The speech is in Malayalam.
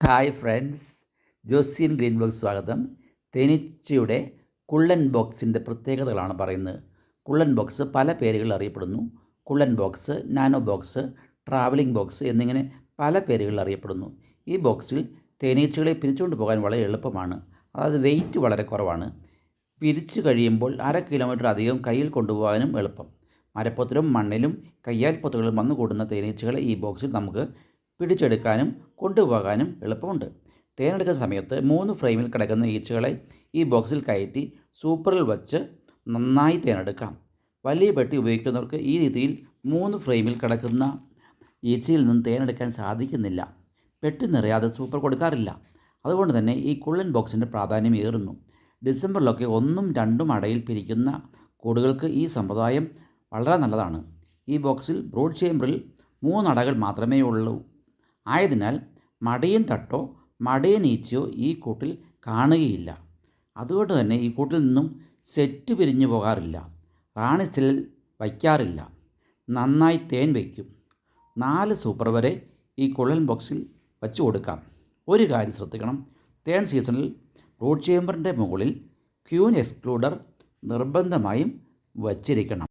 Hi friends Josian green box സ്വാഗതം. തേനീച്ചയുടെ കുള്ളൻ ബോക്സിന്റെ പ്രത്യേകതകളാണ് പറയുന്നത്. കുള്ളൻ ബോക്സ് പല പേരുകളിൽ അറിയപ്പെടുന്നു. കുള്ളൻ box nano box travelling box എന്നിങ്ങനെ പല പേരുകളിൽ അറിയപ്പെടുന്നു. ഈ ബോക്സിൽ തേനീച്ചകളെ പിരിച്ചുകൊണ്ട് പോകാൻ വളരെ എളുപ്പമാണ്. അതായത് വെയിറ്റ് വളരെ കുറവാണ്. പിരിച്ചു കഴിയുമ്പോൾ അര കിലോമീറ്റർ അധികം കയ്യിൽ കൊണ്ടുപോകാനും എളുപ്പം. മരപ്പൊത്തിലും മണ്ണിലും കയ്യാൽപ്പൊത്തുകളിലും വന്നു കൂടുന്ന തേനീച്ചകളെ ഈ ബോക്സിൽ നമുക്ക് പിടിച്ചെടുക്കാനും കൊണ്ടുപോകാനും എളുപ്പമുണ്ട്. തേനെടുക്കുന്ന സമയത്ത് മൂന്ന് ഫ്രെയിമിൽ കിടക്കുന്ന ഈച്ചകളെ ഈ ബോക്സിൽ കയറ്റി സൂപ്പറിൽ വച്ച് നന്നായി തേനെടുക്കാം. വലിയ പെട്ടി ഉപയോഗിക്കുന്നവർക്ക് ഈ രീതിയിൽ മൂന്ന് ഫ്രെയിമിൽ കിടക്കുന്ന ഈച്ചയിൽ നിന്നും തേനെടുക്കാൻ സാധിക്കുന്നില്ല. പെട്ടി നിറയാതെ സൂപ്പർ കൊടുക്കാറില്ല. അതുകൊണ്ട് തന്നെ ഈ കുള്ളൻ ബോക്സിന്റെ പ്രാധാന്യം ഏറുന്നു. ഡിസംബറിലൊക്കെ ഒന്നും രണ്ടും അടയിൽ പിരിക്കുന്ന കൂടുകൾക്ക് ഈ സമ്പ്രദായം വളരെ നല്ലതാണ്. ഈ ബോക്സിൽ ബ്രോഡ് ചേമ്പറിൽ മൂന്നടകൾ മാത്രമേ ഉള്ളൂ. ആയതിനാൽ മടയൻ തട്ടോ മടയൻ ഈച്ചയോ ഈ കൂട്ടിൽ കാണുകയില്ല. അതുകൊണ്ട് തന്നെ ഈ കൂട്ടിൽ നിന്നും സെറ്റ് പിരിഞ്ഞു പോകാറില്ല. റാണി സെല്ലിൽ വയ്ക്കാറില്ല. നന്നായി തേൻ വയ്ക്കും നാല് സൂപ്പർ വരെ ഈ കുള്ളൻ ബോക്സിൽ വച്ചു കൊടുക്കാം. ഒരു കാര്യം ശ്രദ്ധിക്കണം. തേൻ സീസണിൽ റൂട്ട് ചേമ്പറിന്റെ മുകളിൽ ക്യൂൻ എക്സ്ക്ലൂഡർ നിർബന്ധമായും വച്ചിരിക്കണം.